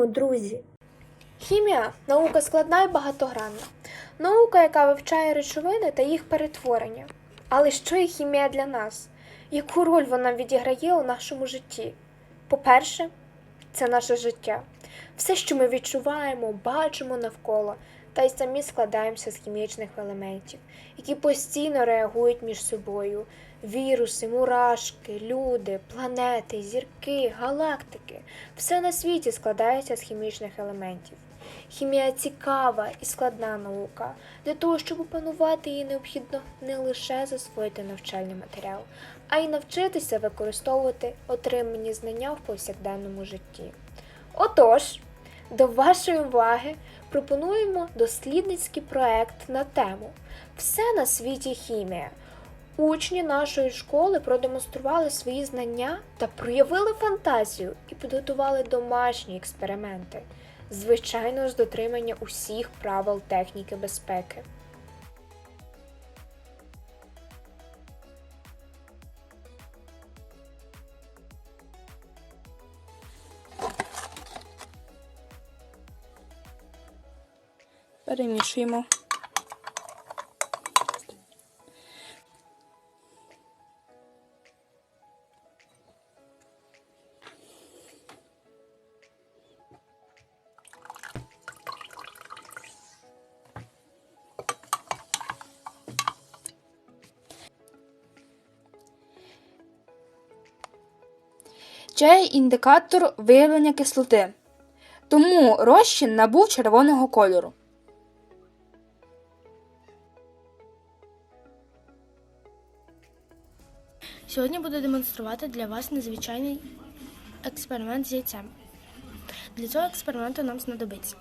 починаємо, друзі! Хімія наука складна і багатогранна. Наука, яка вивчає речовини та їх перетворення. Але що є хімія для нас? Яку роль вона відіграє у нашому житті? По-перше, це наше життя. Все, що ми відчуваємо, бачимо навколо, та й самі складаємося з хімічних елементів, які постійно реагують між собою. Віруси, мурашки, люди, планети, зірки, галактики все на світі складається з хімічних елементів. Хімія цікава і складна наука. Для того, щоб опанувати її, необхідно не лише засвоїти навчальний матеріал, а й навчитися використовувати отримані знання в повсякденному житті. Отож, до вашої уваги пропонуємо дослідницький проект на тему Все на світі хімія. Учні нашої школи продемонстрували свої знання та проявили фантазію і підготували домашні експерименти, звичайно, з дотримання усіх правил техніки безпеки. Перемішуємо. Це індикатор виявлення кислоти. Тому розчин набув червоного кольору. Сьогодні буду демонструвати для вас незвичайний експеримент з яйцем. Для цього експерименту нам знадобиться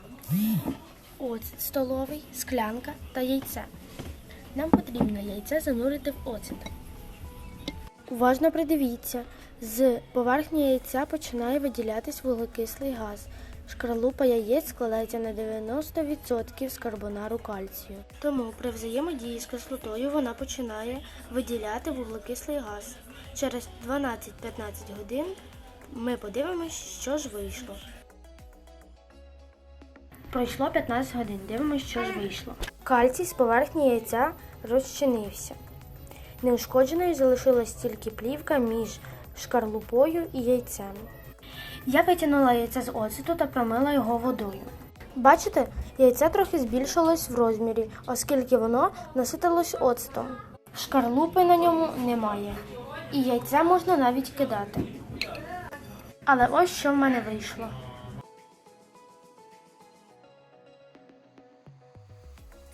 оцет столовий, склянка та яйце. Нам потрібно яйце занурити в оцет. Уважно придивіться, з поверхні яйця починає виділятись вуглекислий газ. Шкарлупа яєць складається на 90% з карбонару кальцію. Тому при взаємодії з кислотою вона починає виділяти вуглекислий газ. Через 12-15 годин ми подивимось, що ж вийшло. Пройшло 15 годин. Дивимось, що ж вийшло. Кальцій з поверхні яйця розчинився. Неушкодженою залишилась тільки плівка між шкарлупою і яйцем. Я витягнула яйце з оцету та промила його водою. Бачите, яйце трохи збільшилось в розмірі, оскільки воно наситилось оцетом. Шкарлупи на ньому немає, і яйце можна навіть кидати. Але ось що в мене вийшло.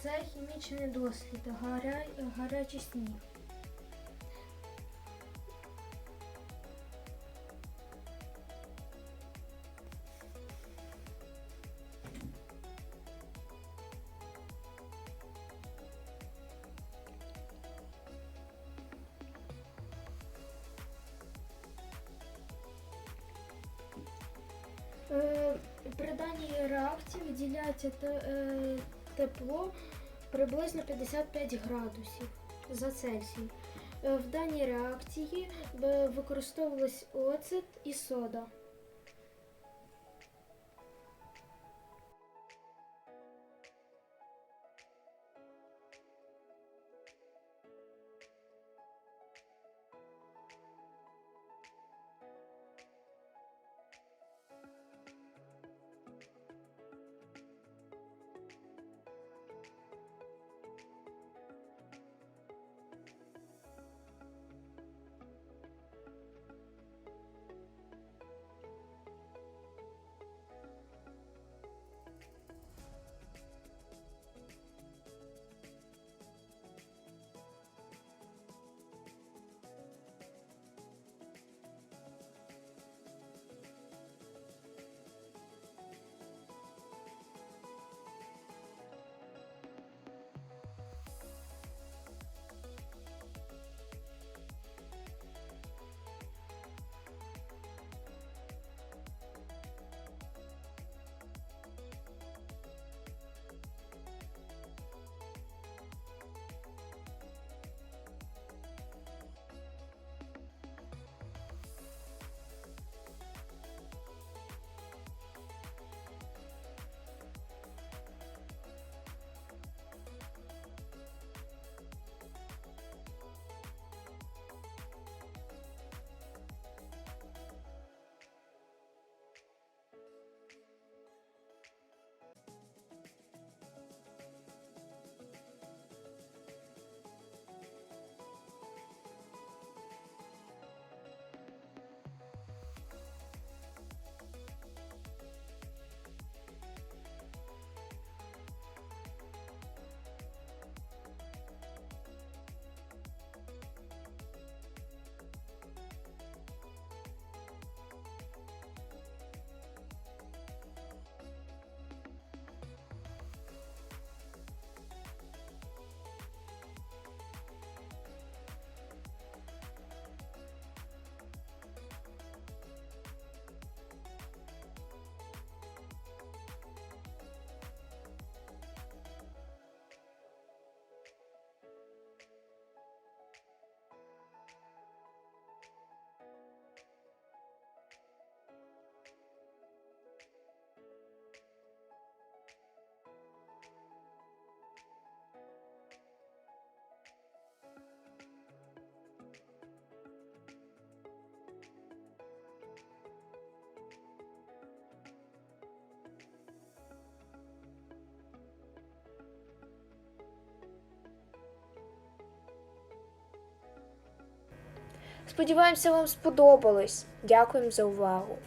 Це хімічний дослід, гаря... гарячий сніг. При даній реакції виділяється е, тепло приблизно 55 градусів за Цельсій. Е, В даній реакції е, використовувалась оцет і сода. Сподіваємося, вам сподобалось. Дякуємо за увагу.